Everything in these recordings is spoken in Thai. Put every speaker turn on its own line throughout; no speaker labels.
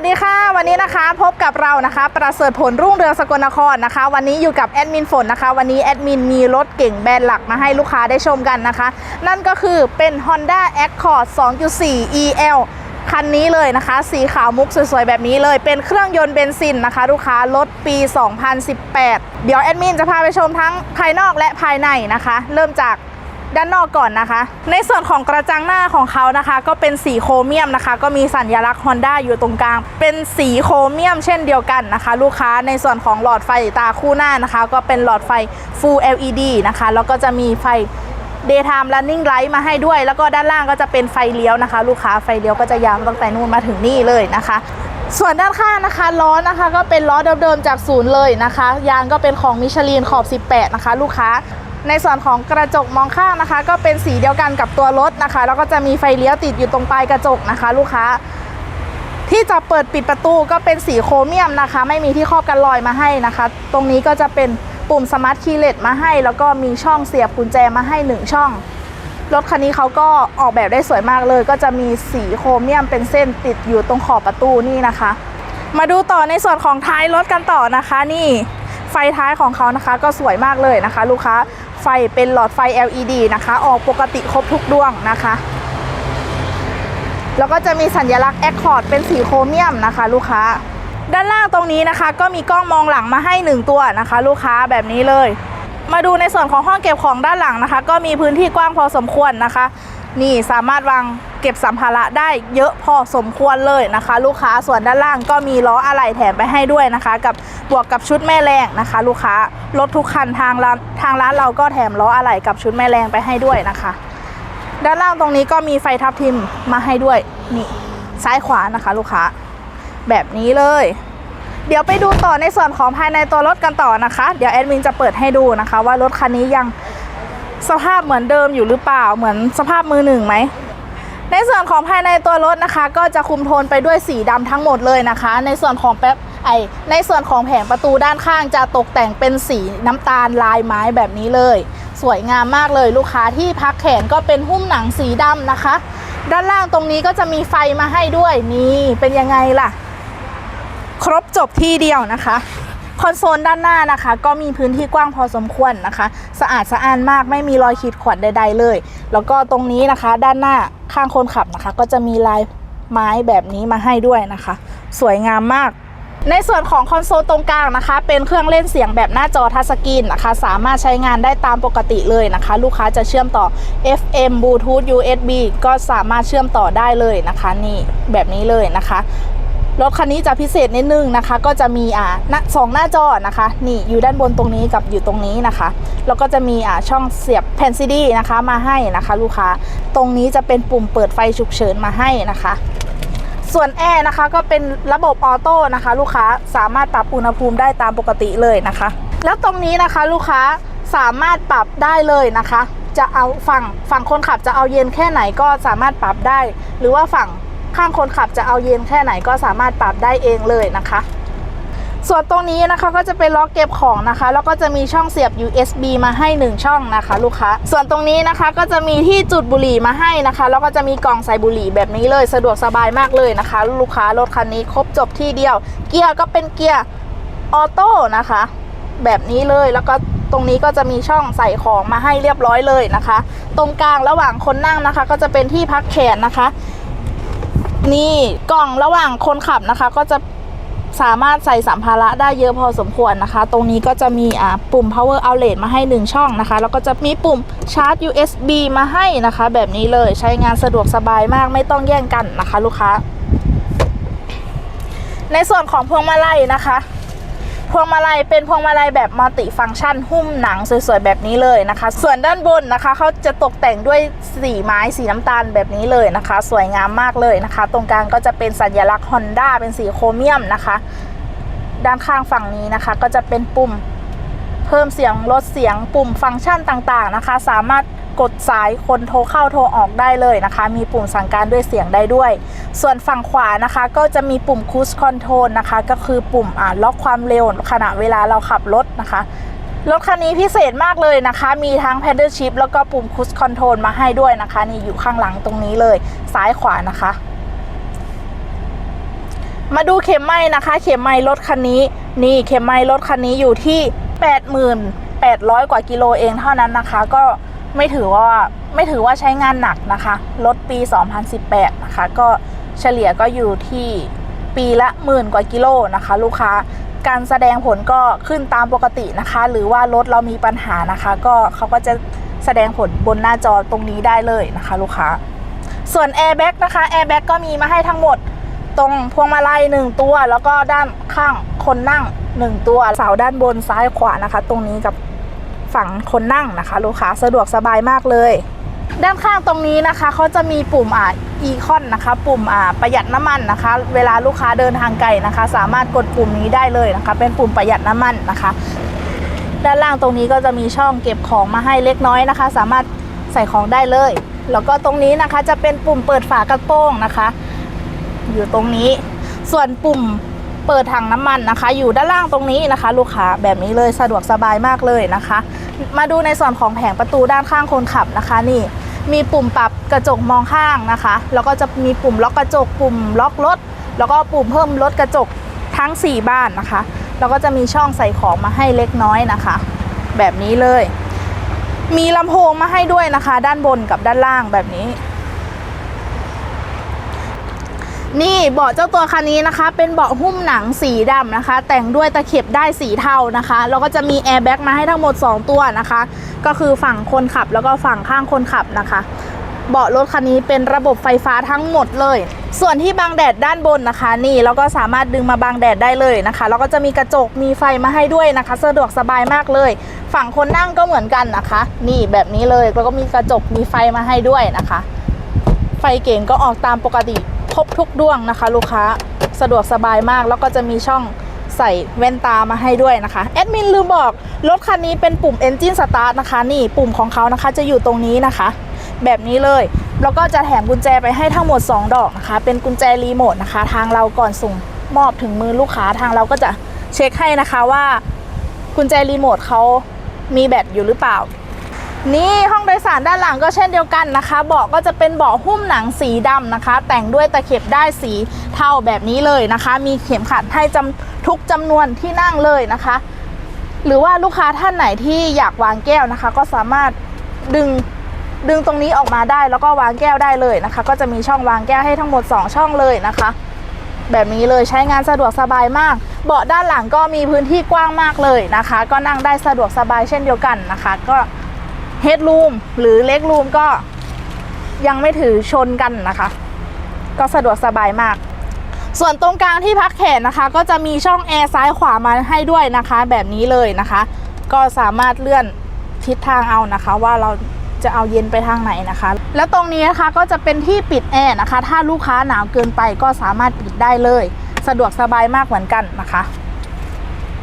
วัสดีค่ะ วันนี้นะคะพบกับเรานะคะ ประเสริฐผลรุ่งเรืองสกลนครนะคะ วันนี้อยู่กับแอดมินฝนนะคะ วันนี้แอดมินมีรถเก่งแบรนด์หลักมาให้ลูกค้าได้ชมกันนะคะ นั่นก็คือเป็น Honda Accord 2.4 EL คันนี้เลยนะคะ สีขาวมุกสวยๆ แบบนี้เลย เป็นเครื่องยนต์เบนซินนะคะ ลูกค้ารถปี 2018 เดี๋ยวแอดมินจะพาไปชมทั้งภายนอกและภายในนะคะ เริ่มจาก ด้านนอกก่อนนะคะ ในส่วนของกระจังหน้าของเขานะคะ ก็เป็นสีโครเมียมนะคะ ก็มีสัญลักษณ์ Honda อยู่ตรงกลาง เป็นสีโครเมียมเช่นเดียวกันนะคะ ลูกค้าในส่วนของหลอดไฟตาคู่หน้านะคะ ก็เป็นหลอดไฟ Full LED นะคะ แล้วก็จะมีไฟ Daytime Running Light มาให้ด้วย แล้วก็ด้านล่างก็จะเป็นไฟเลี้ยวนะคะ ลูกค้าไฟเลี้ยวก็จะยาวตั้งแต่นู่นมาถึงนี่เลยนะคะส่วนด้านข้างนะคะล้อนะคะก็เป็นล้อเดิมๆจากศูนย์เลยนะคะ ยางก็เป็นของมิชลินขอบ 18 นะคะ ลูกค้า ในส่วนของกระจกมองข้างนะคะ ก็เป็นสีเดียวกันกับตัวรถนะคะ แล้วก็จะมีไฟเลี้ยวติดอยู่ตรงปลายกระจกนะคะ ลูกค้า ที่จะเปิดปิดประตูก็เป็นสีโครเมียมนะคะ ไม่มีที่ครอบกันรอยมาให้นะคะ ตรงนี้ก็จะเป็นปุ่มสมาร์ทคีย์เลสมาให้ แล้วก็มีช่องเสียบกุญแจมาให้หนึ่งช่อง รถคันนี้เขาก็ออกแบบได้สวยมากเลย ก็จะมีสีโครเมียมเป็นเส้นติดอยู่ตรงขอบประตูนี่นะคะ มาดูต่อในส่วนของท้ายรถกันต่อนะคะ นี่ไฟท้ายของเขานะคะ ก็สวยมากเลยนะคะ ลูกค้า ไฟเป็นหลอดไฟ LED นะคะ ออกปกติครบทุกดวงนะคะ แล้วก็จะมีสัญลักษณ์ Accord เป็นสีโครเมียมนะคะ ลูกค้า ด้านล่างตรงนี้นะคะ ก็มีกล้องมองหลังมาให้ 1 ตัวนะคะ ลูกค้าแบบนี้เลย มาดูในส่วนของห้องเก็บของด้านหลังนะคะ ก็มีพื้นที่กว้างพอสมควรนะคะ นี่สามารถวาง เก็บสัมภาระได้เยอะพอสมควรเลยนะคะ ลูกค้าส่วนด้านล่างก็มีล้ออะไหล่แถมไปให้ด้วยนะคะ กับบวกกับชุดแม่แรงนะคะ ลูกค้ารถทุกคันทางร้านทางร้านเราก็แถมล้ออะไหล่กับชุดแม่แรงไปให้ด้วยนะคะ ด้านล่างตรงนี้ก็มีไฟทับทิมมาให้ด้วยนี่ซ้ายขวานะคะ ลูกค้าแบบนี้เลย เดี๋ยวไปดูต่อในส่วนของภายในตัวรถกันต่อนะคะ เดี๋ยวแอดมินจะเปิดให้ดูนะคะ ว่ารถคันนี้ยังสภาพเหมือนเดิมอยู่หรือเปล่าเหมือนสภาพมือหนึ่งไหม ในส่วนของภายในตัวรถนะคะ ก็จะคุมโทนไปด้วยสีดำทั้งหมดเลยนะคะ ในส่วนของแป๊บไอในส่วนของแผงประตูด้านข้างจะตกแต่งเป็นสีน้ำตาลลายไม้แบบนี้เลย สวยงามมากเลยลูกค้าที่พักแขนก็เป็นหุ้มหนังสีดำนะคะ ด้านล่างตรงนี้ก็จะมีไฟมาให้ด้วยนี่เป็นยังไงล่ะ ครบจบที่เดียวนะคะ คอนโซลด้านหน้านะคะ ก็มีพื้นที่กว้างพอสมควรนะคะ สะอาดสะอ้านมากไม่มีรอยขีดข่วนใด ๆ เลย แล้วก็ตรงนี้นะคะ ด้านหน้าข้างคนขับนะคะ ก็จะมีลายไม้แบบนี้มาให้ด้วยนะคะ สวยงามมากในส่วนของคอนโซลตรงกลางนะคะ เป็นเครื่องเล่นเสียงแบบหน้าจอทัชสกรีนนะคะ สามารถใช้งานได้ตามปกติเลยนะคะ ลูกค้าจะเชื่อมต่อ FM Bluetooth USB ก็สามารถเชื่อมต่อได้เลยนะคะ นี่แบบนี้เลยนะคะ รถคันนี้จะพิเศษนิดนึงนะคะ ก็จะมีอ่าสองหน้าจอนะคะ นี่อยู่ด้านบนตรงนี้กับอยู่ตรงนี้นะคะแล้วก็จะมีอ่าช่องเสียบแผ่นซีดีนะคะมาให้นะคะ ลูกค้าตรงนี้จะเป็นปุ่มเปิดไฟฉุกเฉินมาให้นะคะ ส่วนแอร์นะคะก็เป็นระบบออโต้นะคะ ลูกค้าสามารถปรับอุณหภูมิได้ตามปกติเลยนะคะ แล้วตรงนี้นะคะลูกค้าสามารถปรับได้เลยนะคะ จะเอาฝั่งฝั่งคนขับจะเอาเย็นแค่ไหนก็สามารถปรับได้ หรือว่าฝั่ง ข้างคนขับจะเอาเย็นแค่ไหนก็สามารถปรับได้เองเลยนะคะ ส่วนตรงนี้นะคะก็จะเป็นล็อกเก็บของนะคะ แล้วก็จะมีช่องเสียบ USB มาให้ 1 ช่องนะคะ ลูกค้า ส่วนตรงนี้นะคะก็จะมีที่จุดบุหรี่มาให้นะคะ แล้วก็จะมีกล่องใส่บุหรี่แบบนี้เลย สะดวกสบายมากเลยนะคะ ลูกค้ารถคันนี้ครบจบที่เดียว เกียร์ก็เป็นเกียร์ออโต้นะคะ แบบนี้เลยแล้วก็ตรงนี้ก็จะมีช่องใส่ของมาให้เรียบร้อยเลยนะคะ ตรงกลางระหว่างคนนั่งนะคะ ก็จะเป็นที่พักแขนนะคะ นี่กล่องระหว่างคนขับนะคะ ก็จะสามารถใส่สัมภาระได้เยอะพอสมควรนะคะ ตรงนี้ก็จะมีอ่าปุ่ม power outlet มาให้ 1 ช่องนะคะ แล้วก็จะมีปุ่มชาร์จ USB มาให้นะคะ แบบนี้เลยใช้งานสะดวกสบายมากไม่ต้องแย่งกันนะคะ ลูกค้า ในส่วนของพวงมาลัยนะคะ พวงมาลัยเป็นพวงมาลัยแบบมัลติฟังก์ชัน หุ้มหนังสวยๆแบบนี้เลยนะคะ ส่วนด้านบนนะคะเขาจะตกแต่งด้วยสีไม้สีน้ำตาลแบบนี้เลยนะคะ สวยงามมากเลยนะคะ ตรงกลางก็จะเป็นสัญลักษณ์ Honda เป็นสีโครเมียมนะคะ ด้านข้างฝั่งนี้นะคะ ก็จะเป็นปุ่มเพิ่มเสียงลดเสียงปุ่มฟังก์ชันต่างๆนะคะ สามารถ กดสายคนโทรเข้าโทรออกได้เลยนะคะ มีปุ่มสั่งการด้วยเสียงได้ด้วย ส่วนฝั่งขวานะคะ ก็จะมีปุ่ม Cruise Control นะคะ ก็คือปุ่มอ่าล็อกความเร็วขณะเวลาเราขับรถนะคะรถคันนี้พิเศษมากเลยนะคะ มีทั้ง Paddle Shift แล้วก็ปุ่ม Cruise Control มาให้ด้วยนะคะ นี่อยู่ข้างหลังตรงนี้เลย ซ้ายขวานะคะ มาดูเข็มไม้นะคะ เข็มไม้รถคันนี้ นี่เข็มไม้รถคันนี้อยู่ที่ 88,800 กว่ากิโลเองเท่านั้นนะคะ ก็ ไม่ถือว่าไม่ถือว่าใช้งานหนักนะคะรถปี 2018 นะคะ ก็เฉลี่ยก็อยู่ที่ปีละหมื่นกว่ากิโลนะคะ ลูกค้าการแสดงผลก็ขึ้นตามปกตินะคะ หรือว่ารถเรามีปัญหานะคะ ก็เขาก็จะแสดงผลบนหน้าจอตรงนี้ได้เลยนะคะ ลูกค้า ส่วนแอร์แบ็กนะคะแอร์แบ็กก็มีมาให้ทั้งหมดตรงพวงมาลัยหนึ่งตัว แล้วก็ด้านข้างคนนั่งหนึ่งตัวเสาด้านบนซ้ายขวานะคะ ตรงนี้กับ ฝั่งคนนั่งนะคะ ลูกค้าสะดวกสบายมากเลย ด้านข้างตรงนี้นะคะเขาจะมีปุ่มอ่าอีคอนนะคะ ปุ่มอ่าประหยัดน้ำมันนะคะ เวลาลูกค้าเดินทางไกลนะคะ สามารถกดปุ่มนี้ได้เลยนะคะ เป็นปุ่มประหยัดน้ำมันนะคะ ด้านล่างตรงนี้ก็จะมีช่องเก็บของมาให้เล็กน้อยนะคะ สามารถใส่ของได้เลย แล้วก็ตรงนี้นะคะจะเป็นปุ่มเปิดฝากระโปรงนะคะ อยู่ตรงนี้ส่วนปุ่ม เปิดถังน้ำมันนะคะ อยู่ด้านล่างตรงนี้นะคะ ลูกค้าแบบนี้เลยสะดวกสบายมากเลยนะคะ มาดูในส่วนของแผงประตูด้านข้างคนขับนะคะ นี่มีปุ่มปรับกระจกมองข้างนะคะ แล้วก็จะมีปุ่มล็อกกระจก ปุ่มล็อกรถ แล้วก็ปุ่มเพิ่มลดกระจกทั้ง 4 บ้านนะคะ แล้วก็จะมีช่องใส่ของมาให้เล็กน้อยนะคะ แบบนี้เลย มีลำโพงมาให้ด้วยนะคะ ด้านบนกับด้านล่างแบบนี้ นี่เบาะเจ้าตัวคันนี้นะคะ เป็นเบาะหุ้มหนังสีดำนะคะ แต่งด้วยตะเข็บได้สีเทานะคะแล้วก็จะมีแอร์แบ็กมาให้ทั้งหมด 2 ตัวนะคะ ก็คือฝั่งคนขับแล้วก็ฝั่งข้างคนขับนะคะเบาะรถคันนี้เป็นระบบไฟฟ้าทั้งหมดเลย ส่วนที่บังแดดด้านบนนะคะ นี่เราก็สามารถดึงมาบังแดดได้เลยนะคะ แล้วก็จะมีกระจกมีไฟมาให้ด้วยนะคะ สะดวกสบายมากเลย ฝั่งคนนั่งก็เหมือนกันนะคะ นี่แบบนี้เลยแล้วก็มีกระจกมีไฟมาให้ด้วยนะคะ ไฟเก่งก็ออกตามปกติ ครบทุกดวงนะคะ ลูกค้าสะดวกสบายมากแล้วก็จะมีช่องใส่แว่นตามาให้ด้วยนะคะแอดมินลืมบอกรถคันนี้เป็นปุ่ม Engine Start นะคะนี่ปุ่มของเขานะคะจะอยู่ตรงนี้นะคะ แบบนี้เลย แล้วก็จะแถมกุญแจไปให้ทั้งหมด 2 ดอกนะคะ เป็นกุญแจรีโมทนะคะ ทางเราก่อนส่งมอบถึงมือลูกค้าทางเราก็จะเช็คให้นะคะว่ากุญแจรีโมทเขามีแบตอยู่หรือเปล่า นี่ห้องโดยสารด้านหลังก็เช่นเดียวกันนะคะเบาะก็จะเป็นเบาะหุ้มหนังสีดำนะคะ แต่งด้วยตะเข็บได้สีเทาแบบนี้เลยนะคะ มีเข็มขัดให้จำทุกจำนวนที่นั่งเลยนะคะ หรือว่าลูกค้าท่านไหนที่อยากวางแก้วนะคะ ก็สามารถดึงดึงตรงนี้ออกมาได้แล้วก็วางแก้วได้เลยนะคะ ก็จะมีช่องวางแก้วให้ทั้งหมด 2 ช่องเลยนะคะ แบบนี้เลยใช้งานสะดวกสบายมาก เบาะด้านหลังก็มีพื้นที่กว้างมากเลยนะคะ ก็นั่งได้สะดวกสบายเช่นเดียวกันนะคะ ก็ เฮดรูมหรือเล็กรูมก็ยังไม่ถือชนกันนะคะ ก็สะดวกสบายมาก ส่วนตรงกลางที่พักแขนนะคะ ก็จะมีช่องแอร์ซ้ายขวามาให้ด้วยนะคะ แบบนี้เลยนะคะ ก็สามารถเลื่อนทิศทางเอานะคะ ว่าเราจะเอาเย็นไปทางไหนนะคะ แล้วตรงนี้นะคะก็จะเป็นที่ปิดแอร์นะคะ ถ้าลูกค้าหนาวเกินไปก็สามารถปิดได้เลย สะดวกสบายมากเหมือนกันนะคะ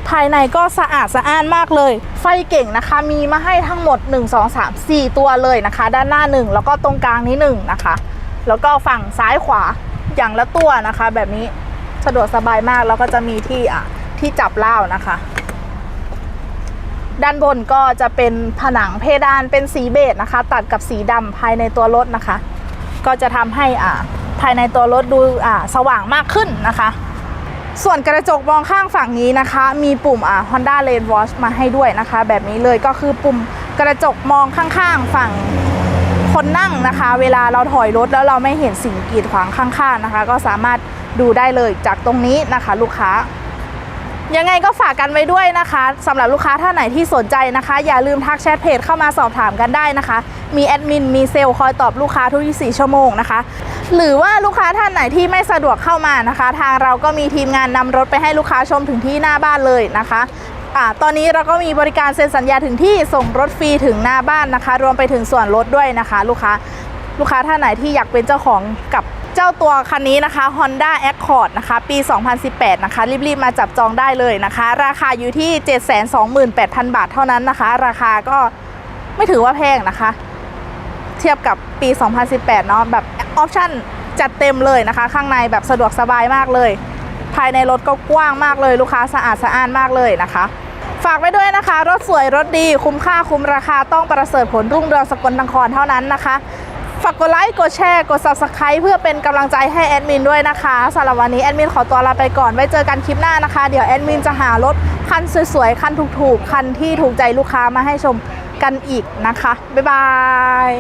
ภายในก็สะอาดสะอ้านมากเลย ไฟเก่งนะคะ มีมาให้ทั้งหมด 1 2 3 4 ตัวเลยนะคะ ด้านหน้า 1 แล้วก็ตรงกลางนี้1นะคะ แล้วก็ฝั่งซ้ายขวาอย่างละตัวนะคะ แบบนี้สะดวกสบายมากแล้วก็จะมีที่อะที่จับเล่านะคะ ด้านบนก็จะเป็นผนังเพดานเป็นสีเบจนะคะ ตัดกับสีดำภายในตัวรถนะคะ ก็จะทำให้อ่าภายในตัวรถดูอ่าสว่างมากขึ้นนะคะ ส่วนกระจกมองข้างฝั่งนี้นะคะ มีปุ่มอ่า Honda Lane Watch มาให้ด้วยนะคะ แบบนี้เลยก็คือปุ่มกระจกมองข้างๆฝั่งคนนั่งนะคะ เวลาเราถอยรถแล้วเราไม่เห็นสิ่งกีดขวางข้างๆนะคะ ก็สามารถดูได้เลยจากตรงนี้นะคะ ลูกค้า ยังไงก็ฝากกันไว้ด้วยนะคะสำหรับลูกค้าท่านไหนที่สนใจนะคะ อย่าลืมทักแชทเพจเข้ามาสอบถามกันได้นะคะ มีแอดมินมีเซลล์คอยตอบลูกค้าทุก 24 ชั่วโมงนะคะ หรือว่าลูกค้าท่านไหนที่ไม่สะดวกเข้ามานะคะ ทางเราก็มีทีมงานนำรถไปให้ลูกค้าชมถึงที่หน้าบ้านเลยนะคะอ่าตอนนี้เราก็มีบริการเซ็นสัญญาถึงที่ส่งรถฟรีถึงหน้าบ้านนะคะ รวมไปถึงส่วนลดด้วยนะคะ ลูกค้าลูกค้าท่านไหนที่อยากเป็นเจ้าของกับ เจ้าตัวคันนี้นะคะ Honda Accord นะคะ ปี 2018 นะคะ รีบๆ มาจับจองได้เลยนะคะ ราคาอยู่ที่ 728,000 บาทเท่านั้นนะคะ ราคาก็ไม่ถือว่าแพงนะคะ เทียบกับปี 2018 เนาะแบบออปชั่นจัดเต็มเลยนะคะ ข้างในแบบสะดวกสบายมากเลย ภายในรถก็กว้างมากเลย ลูกค้าสะอาดสะอ้านมากเลยนะคะ ฝากไว้ด้วยนะคะ รถสวยรถดีคุ้มค่าคุ้มราคาต้องประเสริฐผลรุ่งเรืองสกลนครเท่านั้นนะคะ ฝากกดไลค์กดแชร์กด subscribe เพื่อเป็นกำลังใจให้แอดมินด้วยนะคะสำหรับวันนี้แอดมินขอตัวลาไปก่อนไว้เจอกันคลิปหน้านะคะ เดี๋ยวแอดมินจะหารถคันสวยๆ คันถูกๆ คันที่ถูกใจลูกค้ามาให้ชมกันอีกนะคะ บ๊ายบาย